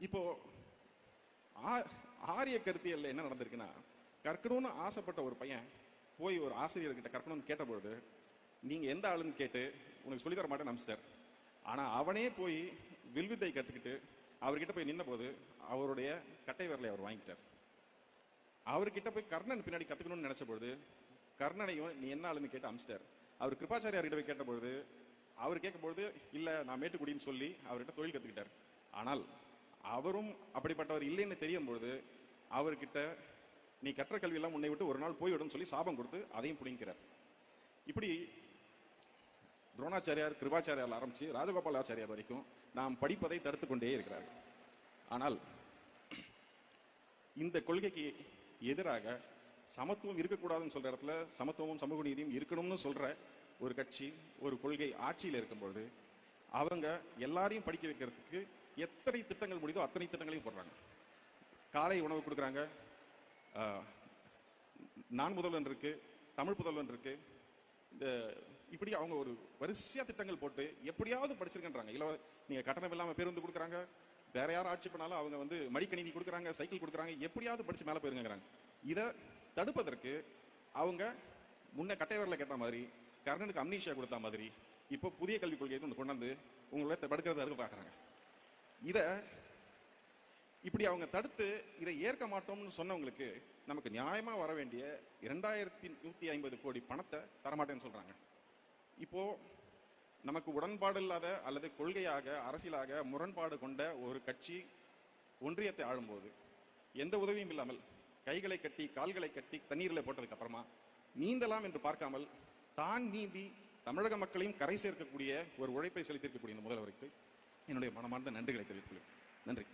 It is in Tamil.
இப்போ ஆரிய கருத்தியல்ல என்ன நடந்திருக்குன்னா கற்கணும்னு ஆசைப்பட்ட ஒரு பையன் போய் ஒரு ஆசிரியர்கிட்ட கற்கணும்னு கேட்டபொழுது நீங்க எந்த ஆளுன்னு கேட்டு உனக்கு சொல்லித் தர மாட்டேன்னு ஆனா அவனே போய் வில்வித்தை கற்றுக்கிட்டு அவர்கிட்ட போய் நின்ன போது அவருடைய கட்டை விரலை அவர் வாங்கிட்டார். அவர்கிட்ட போய் கர்ணன் பின்னாடி கத்துக்கணும்னு நினைச்ச பொழுது கர்ணனையும் நீ என்ன ஆளுன்னு கேட்டு அமிச்சிட்டார் அவர் கிருபாச்சாரியார்கிட்ட போய் கேட்ட பொழுது அவர் கேட்கும்பொழுது இல்லை நான் மேட்டுக்குடின்னு சொல்லி அவர்கிட்ட தொழில் கற்றுக்கிட்டார் ஆனால் அவரும் அப்படிப்பட்டவர் இல்லைன்னு தெரியும் பொழுது அவர்கிட்ட நீ கற்ற கல்வி எல்லாம் உன்னை விட்டு ஒரு நாள் போய்விடும் சொல்லி சாபம் கொடுத்து அதையும் பிடிங்கிறார் இப்படி துரோணாச்சாரியார் கிருபாச்சாரியார் ஆரம்பிச்சு ராஜகோபாலாச்சாரியார் வரைக்கும் நாம் படிப்பதை தடுத்து கொண்டே இருக்கிறார்கள் ஆனால் இந்த கொள்கைக்கு எதிராக சமத்துவம் இருக்கக்கூடாதுன்னு சொல்ற இடத்துல சமத்துவமும் சமூக நீதியும் இருக்கணும்னு சொல்ற ஒரு கட்சி ஒரு கொள்கை ஆட்சியில் இருக்கும்பொழுது அவங்க எல்லாரையும் படிக்க வைக்கிறதுக்கு எத்தனை திட்டங்கள் முடியுதோ அத்தனை திட்டங்களையும் போடுறாங்க. காலை உணவு கொடுக்குறாங்க. நான் முதல்வன் இருக்கு தமிழ் புதல்வன் இருக்கு. இந்த இப்படி அவங்க ஒரு வரிசையா திட்டங்கள் போட்டு எப்படியாவது படிச்சிருக்கன்றாங்க. இல்ல நீங்க கட்டணம் இல்லாம பேருந்து கொடுக்குறாங்க. வேற யாரும் ஆட்சி பண்ணாலும் அவங்க வந்து மடிக்கணினி கொடுக்குறாங்க சைக்கிள் கொடுக்குறாங்க. எப்படியாவது படிச்சு மேல போயிருங்கிறாங்க இதை தடுப்பதற்கு அவங்க முன்ன கட்டைவரில் கேட்ட மாதிரி கர்ணனுக்கு அம்னீஷியா கொடுத்த மாதிரி இப்போ புதிய கல்விக் கொள்கையை கொண்டு கொண்டாந்து உங்களை தடுக்கிறத தடுக்க பார்க்குறாங்க. இதை இப்படி அவங்க தடுத்து இதை ஏற்க மாட்டோம்னு சொன்னவங்களுக்கு நமக்கு நியாயமாக வர வேண்டிய இரண்டாயிரத்தி நூற்றி ஐம்பது கோடி பணத்தை தரமாட்டேன்னு சொல்கிறாங்க இப்போது நமக்கு உடன்பாடு இல்லாத அல்லது கொள்கையாக அரசியலாக முரண்பாடு கொண்ட ஒரு கட்சி ஒன்றியத்தை ஆளும்போது எந்த உதவியும் இல்லாமல் கைகளை கட்டி கால்களை கட்டி தண்ணீரில் போட்டதுக்கு அப்புறமா நீந்தலாம் என்று பார்க்காமல் தான் நீந்தி தமிழக மக்களையும் கரை சேர்க்கக்கூடிய ஒரு உழைப்பை செலுத்தியிருக்கக்கூடிய இந்த முதல்வருக்கு என்னுடைய மனமார்ந்த நன்றிகளை தெரிவித்துக் கொள்கிறேன். நன்றி.